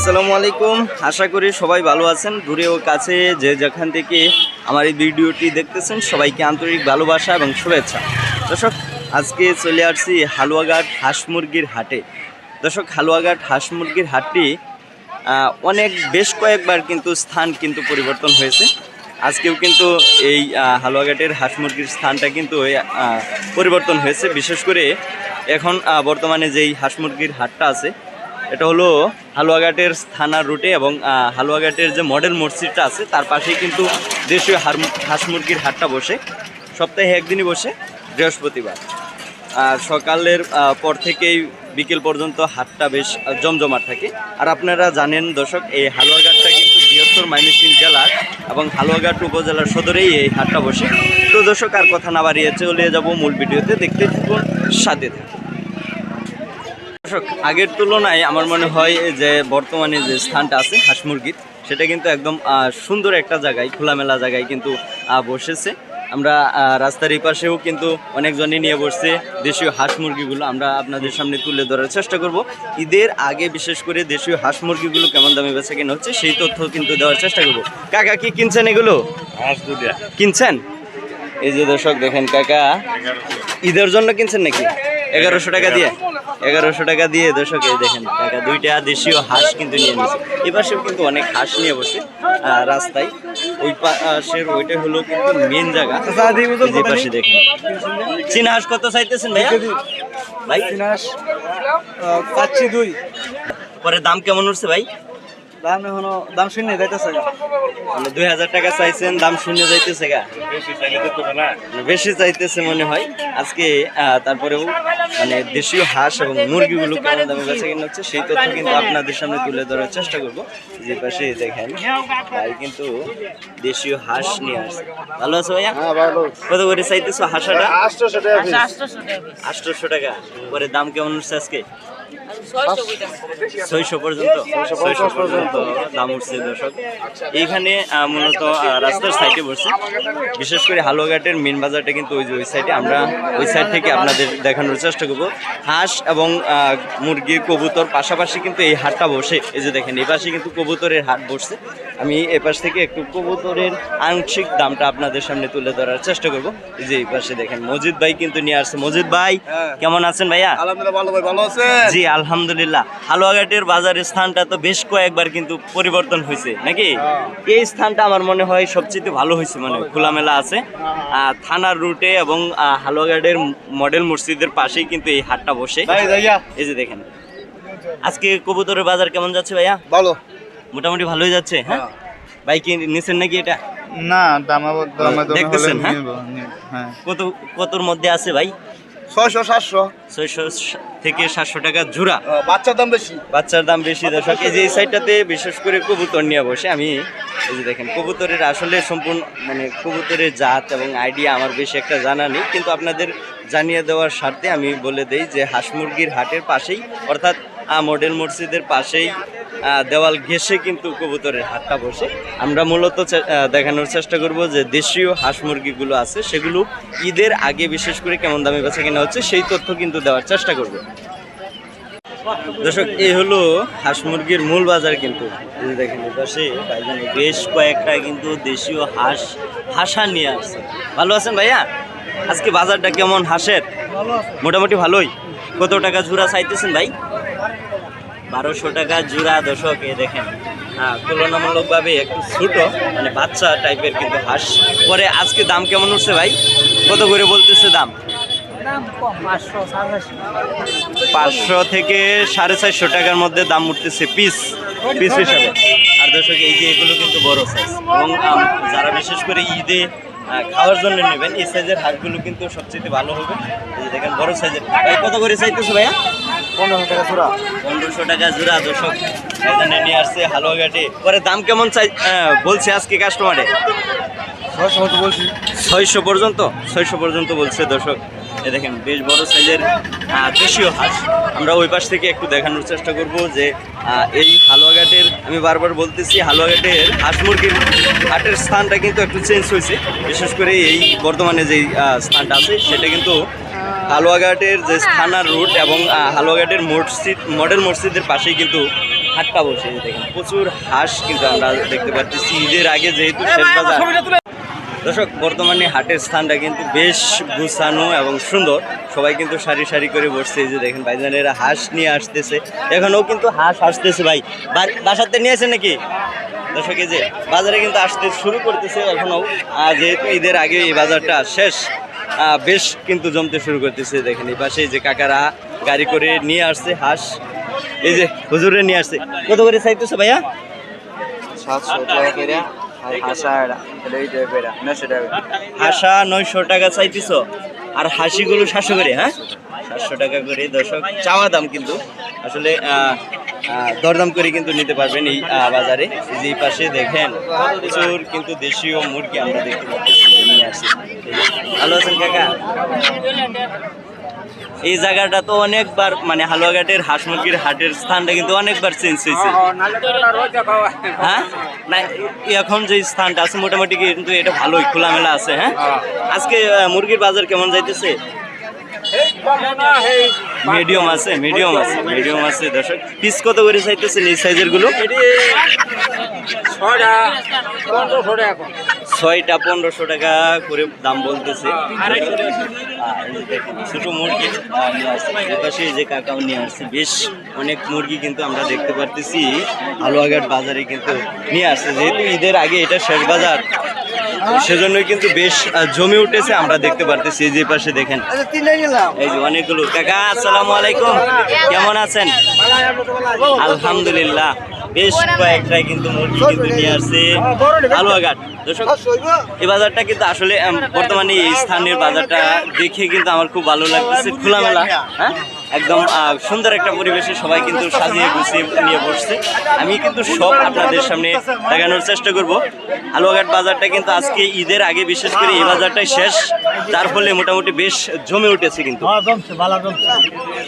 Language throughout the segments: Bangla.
আসসালামু আলাইকুম। আশা করি সবাই ভালো আছেন। দূরে ও কাছে যে যেখান থেকে আমার এই ভিডিওটি দেখতেছেন, সবাইকে আন্তরিক ভালোবাসা এবং শুভেচ্ছা। দর্শক, আজকে চলে আসছি হালুয়াঘাট হাঁস মুরগির হাটে। দর্শক, হালুয়াঘাট হাঁস মুরগির হাটটি অনেক বেশ কয়েকবার কিন্তু স্থান কিন্তু পরিবর্তন হয়েছে। আজকেও কিন্তু এই হালুয়াঘাটের হাঁস মুরগির স্থানটা কিন্তু পরিবর্তন হয়েছে। বিশেষ করে এখন বর্তমানে যেই হাঁস মুরগির হাটটা আছে এটা হলো হালুয়াঘাটের থানার রুটে এবং হালুয়াঘাটের যে মডেল মসজিদটা আছে, তার পাশেই কিন্তু দেশীয় হার- হাঁস মুরগির হাটটা বসে। সপ্তাহে একদিনই বসে, বৃহস্পতিবার। আর সকালের পর থেকেই বিকেল পর্যন্ত হাটটা বেশ জমজমাট থাকে। আর আপনারা জানেন দর্শক, এই হালুয়াঘাটটা কিন্তু বৃহত্তর ময়মনসিংহ জেলার এবং হালুয়াঘাট উপজেলার সদরেই এই হাটটা বসে। তো দর্শক, আর কথা না বাড়িয়ে চলে যাব মূল ভিডিওতে। দেখতে থাকুন, সাথে থাকুন। দর্শক আগের তুলনায় আমার মনে হয় যে বর্তমানে যে স্থানটা আছে হাঁস মুরগির সেটা কিন্তু একদম সুন্দর একটা জায়গায় খোলামেলা জায়গায় কিন্তু বসেছে। আমরা রাস্তার এই পাশেও কিন্তু অনেকজনই নিয়ে বসছে দেশীয় হাঁস মুরগিগুলো। আমরা আপনাদের সামনে তুলে ধরার চেষ্টা করব। ঈদের আগে বিশেষ করে দেশীয় হাঁস মুরগিগুলো কেমন দামে বেচা কেনা হচ্ছে সেই তথ্য কিন্তু দেওয়ার চেষ্টা করব। কাকা কি কিনছেন এগুলো? কিনছেন? এই যে দর্শক দেখেন কাকা ঈদের জন্য কিনছেন নাকি? এগারোশো টাকা দিয়ে এগারোশো টাকা দিয়ে দর্শক এই দেখেন কাকা দুইটা দেশীয় হাঁস কিন্তু নিয়ে নিয়েছে এই পাশেও কিন্তু অনেক হাঁস নিয়ে বসে রাস্তায়। ওই পাশের ওইটা হলো কিন্তু মেন জায়গা। এই যে পাশে দেখেন। চীনা হাঁস কত চাইতেছেন ভাইয়া? ভাই? হাঁস পাচ্ছি দুই। পরে দাম কেমন উঠছে ভাই? দাম এখনও দাম শূন্য যাইতেছে মানে দুই হাজার টাকা চাইছেন দাম শূন্য যাইতেছে গা। বেশি চাইলে তো না। বেশি চাইতেছে মনে হয়। আজকে আহ, তারপরেও মানে দেশীয় হাঁস এবং মুরগিগুলো কেমন দামে বেচা কিনা হচ্ছে সেই তথ্য কিন্তু আপনাদের সামনে তুলে ধরার চেষ্টা করব। যে পাশে দেখেন ভাই কিন্তু দেশীয় হাঁস নিয়ে আসছে। ভালো আছো ভাইয়া? হ্যাঁ কত করে চাইতেছো হাঁসাটা? আটশোশো টাকা পরে দাম কেমন উঠছে আজকে? ছয়শো পর্যন্ত? ছয়শো পর্যন্ত। দাম উঠছে দর্শক। এইখানে মূলত রাস্তার সাইডে বসছে। বিশেষ করে হালুয়াঘাটের মেন বাজারটা কিন্তু ওই যে ওই সাইডে আমরা ওই সাইড থেকে আপনাদের দেখানোর চেষ্টা করব। হাঁস এবং মুরগি, কবুতর পাশাপাশি কিন্তু এই হাটটা বসে। এই যে দেখেন, এই পাশে কিন্তু কবুতরের হাট বসছে। আমি এ পাশ থেকে একটু কবুতরের আংশিক দামটা আপনাদের সামনে তুলে ধরার চেষ্টা করব। এই যে এই পাশে দেখেন মজিদ ভাই কিন্তু নিয়ে আসছে। মজিদ ভাই হ্যাঁ। কেমন আছেন ভাইয়া? আলহামদুলিল্লাহ ভালো ভাই ভালো আছে জি আলহামদুলিল্লাহ। হালুয়াঘাটের বাজারের স্থানটা তো বেশ কয়েকবার কিন্তু পরিবর্তন হয়েছে নাকি? এই স্থানটা আমার মনে হয় সবচেয়ে ভালো হয়েছে মানে খোলামেলা আছে। আহ, থানার রুটে এবং হালুয়াঘাটের মডেল মসজিদের পাশেই কিন্তু এই হাটটা বসে। এই যে দেখেন আজকে কবুতরের বাজার কেমন যাচ্ছে ভাইয়া? ভালো। মোটামুটি ভালোই যাচ্ছে হ্যাঁ? ভাই কি নিছেন নাকি এটা? না দামাবো দামাবো দেখতেছেন, হ্যাঁ? হ্যাঁ। কত কতর মধ্যে আছে ভাই? ছয়শো সাতশো। ছয়শো থেকে সাতশো টাকা জোড়া। বাচ্চার দাম বেশি। বাচ্চার দাম বেশি দর্শক। এই যে এই সাইডটাতে বিশেষ করে কবুতর নিয়ে বসে আমি এই যে দেখেন কবুতরের আসলে সম্পূর্ণ মানে কবুতরের জাত এবং আইডিয়া আমার বেশি একটা জানা নেই কিন্তু আপনাদের জানিয়ে দেওয়ার স্বার্থে আমি বলে দেই যে হাঁস মুরগির হাটের পাশেই অর্থাৎ মডেল মসজিদের পাশেই আহ, দেওয়াল ঘেঁষে কিন্তু কবুতরের হাটটা বসে। আমরা মূলত দেখানোর চেষ্টা করব যে দেশীয় হাঁস মুরগিগুলো আছে সেগুলো ঈদের আগে বিশেষ করে কেমন দামে বেচা কেনা হচ্ছে সেই তথ্য কিন্তু দেওয়ার চেষ্টা করব। দর্শক এই হলো হাঁস মুরগির মূল বাজার কিন্তু। দেখেন পাশে ভাইজান বেশ কয়েকটা কিন্তু দেশীয় হাঁস হাঁসা নিয়ে আসছে। ভালো আছেন ভাইয়া? আজকে বাজারটা কেমন হাঁসের? মোটামুটি ভালোই। কত টাকা জোড়া চাইতেছেন ভাই? বারোশো টাকা জোড়া দশক এ দেখেন। হ্যাঁ তুলনামূলকভাবে একটু ছোটো মানে বাচ্চা টাইপের কিন্তু হাঁস। পরে আজকে দাম কেমন উঠছে ভাই? কত করে বলতেছে দাম? পাঁচশো থেকে সাড়ে চারশো টাকার মধ্যে দাম উঠতেছে পিস পিস হিসাবে। আর দর্শক এই যে এগুলো কিন্তু বড় সাইজ এবং যারা বিশেষ করে ঈদে খাওয়ার জন্য নেবেন। এই সাইজের হাটগুলো কিন্তু সবচেয়ে ভালো হবে। দেখেন বড় সাইজের কত করে চাইতেছে ভাইয়া? পনেরোশো টাকা জোড়া। পনেরোশো টাকা জোড়া দর্শক। এখানে নিয়ে আসছে হালুয়াঘাটে। পরে দাম কেমন চাই বলছে আজকে কাস্টমারে ছয়শো মতো বলছি। ছয়শো পর্যন্ত? ছয়শো পর্যন্ত বলছে দর্শক। এ দেখেন বেশ বড় সাইজের দেশীয় হাঁস। আমরা ওই পাশ থেকে একটু দেখানোর চেষ্টা করব যে এই হালুয়াঘাটের আমি বারবার বলতেছি হালুয়াঘাটের হাঁস মুরগির হাটের স্থানটা কিন্তু একটু চেঞ্জ হয়েছে। বিশেষ করে এই বর্তমানে যে স্থানটা আছে সেটা কিন্তু হালুয়াঘাটের যে স্থানার রুট এবং হালুয়াঘাটের মসজিদ মডেল মসজিদের পাশেই কিন্তু হাটটা বসে। দেখেন প্রচুর হাঁস কিন্তু আমরা দেখতে পাচ্ছি ঈদের আগে যেহেতু শেষ বাজার দর্শক, বর্তমানে হাটের স্থানটা কিন্তু বেশ গুছানো এবং সুন্দর। সবাই কিন্তু সারি সারি করে বসছে। এই যে দেখেন, ভাইজানেরা হাঁস নিয়ে আসতেছে। এখনও কিন্তু হাঁস আসতেছে ভাই। বাসাতে নিয়ে আসেন নাকি? দর্শক যে বাজারে কিন্তু আসতে শুরু করতেছে এখনও। যেহেতু ঈদের আগে এই বাজারটা শেষ বেশ কিন্তু জমতে শুরু করতেছে। দেখেন, এই পাশে যে কাকারা গাড়ি করে নিয়ে আসছে হাঁস। এই যে হুজুরে নিয়ে আসছে। কত করে চাইতেছে ভাইয়া? সাতশো টাকা হাসা নয়শো টাকা চাইতেছ? আর হাসিগুলো সাতশো করে হ্যাঁ? সাতশো টাকা করে, দর্শক, চাওয়া দাম কিন্তু। আসলে দরদাম করে কিন্তু নিতে পারবেন এই বাজারে। যে পাশে দেখেন, প্রচুর কিন্তু দেশীয় মুরগি আমরা দেখতে পাচ্ছি ভালো আছেন কাকা? এই জায়গাটা তো অনেকবার মানে হালুয়াঘাটের হাঁস মুরগির হাটের স্থানটা কিন্তু অনেকবার চেঞ্জ হয়েছে। হ্যাঁ না এখন যে স্থানটা আছে মোটামুটি কিন্তু এটা ভালোই খোলামেলা আছে হ্যাঁ? আজকে মুরগির বাজার কেমন যাইতেছে? মিডিয়াম আছে মিডিয়াম আছে মিডিয়াম আছে দর্শক। পিস কত করে চাইতেছেন এই সাইজেরগুলো? ছয়টা পনেরোশো টাকা করে দাম বলতেছে। ছোট মুরগি এই যে কাকাও নিয়ে আসছে বেশ অনেক মুরগি কিন্তু আমরা দেখতে পারতেছি। আলুয়াঘাট বাজারে কিন্তু নিয়ে আসছে। যেহেতু ঈদের আগে এটা শেষ বাজার সেজন্যই কিন্তু বেশ জমে উঠেছে। আমরা দেখতে পারতেছি এই যে পাশে দেখেন। আচ্ছা এই যে অনেকগুলো। কাকা আসসালামু আলাইকুম। কেমন আছেন? আলহামদুলিল্লাহ। বেশ কয়েকটাই কিন্তু মুরগি কিন্তু নিয়ে আসছে। আলুয়াঘাট। দর্শক এই বাজারটা কিন্তু আসলে বর্তমানে এই স্থানীয় বাজারটা দেখে কিন্তু আমার খুব ভালো লাগতেছে। খোলামেলা। হ্যাঁ? একদম সুন্দর একটা পরিবেশে সবাই কিন্তু সাজিয়ে গুছিয়ে নিয়ে বসছে। আমি কিন্তু সব আপনাদের সামনে দেখানোর চেষ্টা করব। আলুয়াঘাট বাজারটা কিন্তু আজকে ঈদের আগে বিশেষ করে এই বাজারটাই শেষ। যার ফলে মোটামুটি বেশ জমে উঠেছে কিন্তু।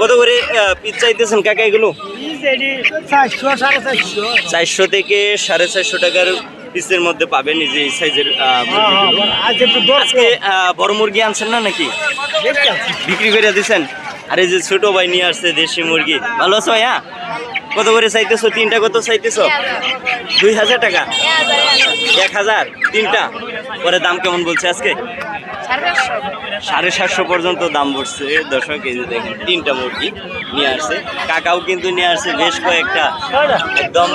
কত করে পিস চাইতেছেন কাকা এগুলো? চারশো থেকে সাড়ে চারশো টাকার পিসের মধ্যে পাবেন যে এই সাইজের মুরগিগুলো। আজকে আহ, বড় মুরগি আনছেন না নাকি? বিক্রি করে দিছেন? আর যে ছোট ভাই নিয়ে আসছে দেশি মুরগি। ভালো আছো ভাইয়া? কত করে চাইতেছো? তিনটা কত চাইতেছো? দুই হাজার টাকা? এক হাজার? তিনটা? পরে দাম কেমন বলছে আজকে? সাড়ে সাতশো পর্যন্ত দাম পড়ছে দর্শক এই যে দেখেন তিনটা মুরগি নিয়ে আসছে। কাকাও কিন্তু নিয়ে আসছে বেশ কয়েকটা। একদম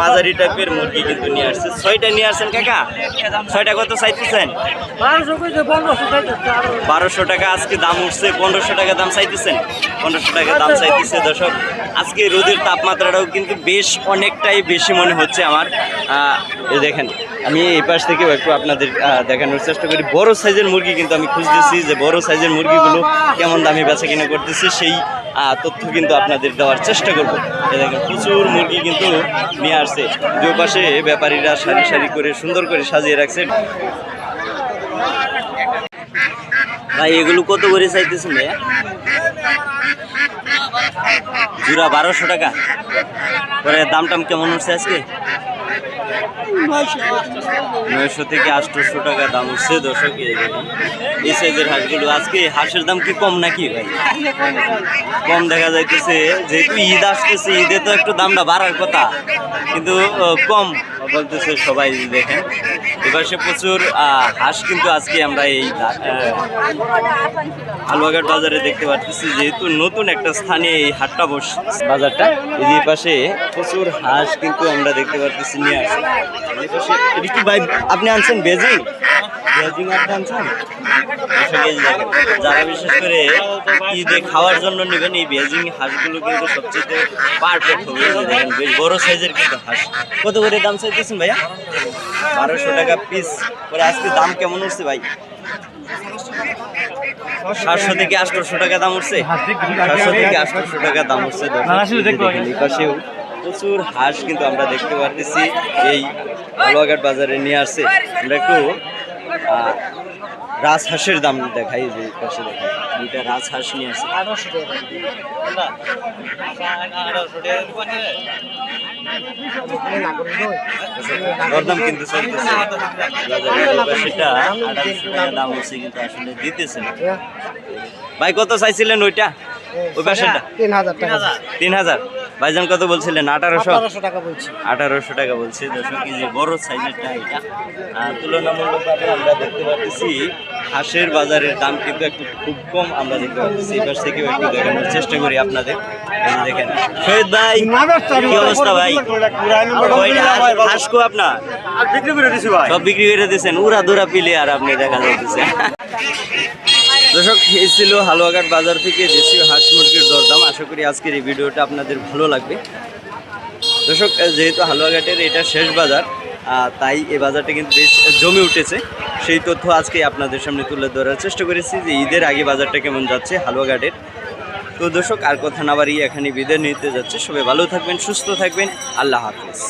মাঝারি টাইপের মুরগি কিন্তু নিয়ে আসছে। ছয়টা নিয়ে আসছেন কাকা? ছয়টা কত চাইতেছেন? বারোশো টাকা আজকে দাম উঠছে পনেরোশো টাকা দাম চাইতেছেন? পনেরোশো টাকা দাম চাইতেছে দর্শক। আজকে রোদের তাপমাত্রাটাও কিন্তু বেশ অনেকটাই বেশি মনে হচ্ছে আমার। দেখেন আমি এই পাশ থেকেও একটু আপনাদের দেখানোর চেষ্টা করি। বড় সাইজের মুরগি কিন্তু আমি খুঁজতেছি যে বড় সাইজের মুরগিগুলো কেমন দামে বেচা কিনা করতেছে, সেই তথ্য কিন্তু আপনাদের দেওয়ার চেষ্টা করব। দেখেন, প্রচুর মুরগি কিন্তু নিয়ে আসছে। দুই পাশে ব্যাপারীরা সারি সারি করে সুন্দর করে সাজিয়ে রাখছে। ভাই, এগুলো কত করে চাইতেছেন ভাইয়া? জুরা বারোশো টাকা। পরে দাম টাম কেমন হচ্ছে আজকে? নয়শো থেকে আটশোশো টাকা দাম হচ্ছে দর্শক, এই সাইজের হাঁসগুলো, আজকে হাঁসের দাম কি কম নাকি ভাই? কম দেখা যাইতেছে, যেহেতু ঈদ আসতেছে, ঈদে তো একটু দামটা বাড়ার কথা। কিন্তু কম। বলতেছে, সবাই দেখেন। এবার সে প্রচুর হাঁস কিন্তু আজকে আমরা এই আলুবাগার বাজারে দেখতে পাচ্ছি যেহেতু নতুন একটা স্থানে এই হাটটা বস, বাজারটা। এই পাশে প্রচুর হাঁস কিন্তু আমরা দেখতে পাচ্ছি নিয়ে আসি। আপনি আনছেন বেজিং? এই যে দেখেন, যারা বিশেষ করে ঈদে খাওয়ার জন্য নেবেন এই বেজিং হাঁসগুলো কিন্তু সবচেয়ে পারফেক্ট হবে। দেখেন বেশ বড় সাইজের কিন্তু হাঁস। কত করে দাম চাইতেছেন ভাইয়া? বারোশো টাকা পিস পরে আজকে দাম কেমন উঠছে ভাই? সাতশো থেকে আটশোশো টাকা দাম উঠছে। সাতশো থেকে আটশোশো টাকা দাম উঠছে পাশেও প্রচুর হাঁস কিন্তু আমরা দেখতে পারতেছি। এই আলুয়াঘাট বাজারে নিয়ে আসছে। আমরা একটু রাজহাঁসের দাম দেখাই যে পাশে দেখাই। দুইটা রাজহাঁস নিয়ে দরদাম কিন্তু টাকা দাম হচ্ছে কিন্তু আসলে দিতেছে না। ভাই কত চাইছিলেন ওইটা? ওই পাশেটা তিন হাজার তিন হাজার? ভাইজান কত বলছিলেন? আঠারোশো? আঠারোশো টাকা বলছি। আঠারোশো টাকা বলছে। এই যে বড় সাইজেরটা এটা তুলনামূলকভাবে আমরা দেখতে পাচ্ছি হাঁসের বাজারের দাম কিন্তু একটু খুব কম আমরা দেখতে পাচ্ছি। এবার থেকেও একটু দেখানোর চেষ্টা করি আপনাদের। এই দেখেন শহীদ ভাই কি অবস্থা ভাই? কয়টা হাঁস- হাঁস কো আপনার? বিক্রি করে দিছি ভাই। সব বিক্রি করে দিয়েছেন উড়া দুরা পিলে আর আপনি দেখা যাচ্ছে। দর্শক, এই হালুয়াঘাট বাজার থেকে দেশীয় হাঁস মুরগির দরদাম। আশা করি আজকের এই ভিডিওটা আপনাদের ভালো লাগবে। দর্শক, যেহেতু হালুয়াঘাটের এটা শেষ বাজার তাই এ বাজারটা কিন্তু বেশ জমে উঠেছে। সেই তথ্য আজকে আপনাদের সামনে তুলে ধরার চেষ্টা করেছি যে ঈদের আগে বাজারটা কেমন যাচ্ছে হালুয়াঘাটের। তো দর্শক, আর কথা না বাড়িয়ে এখানে বিদায় নিতে যাচ্ছে। সবাই ভালো থাকবেন, সুস্থ থাকবেন। আল্লাহ হাফিজ।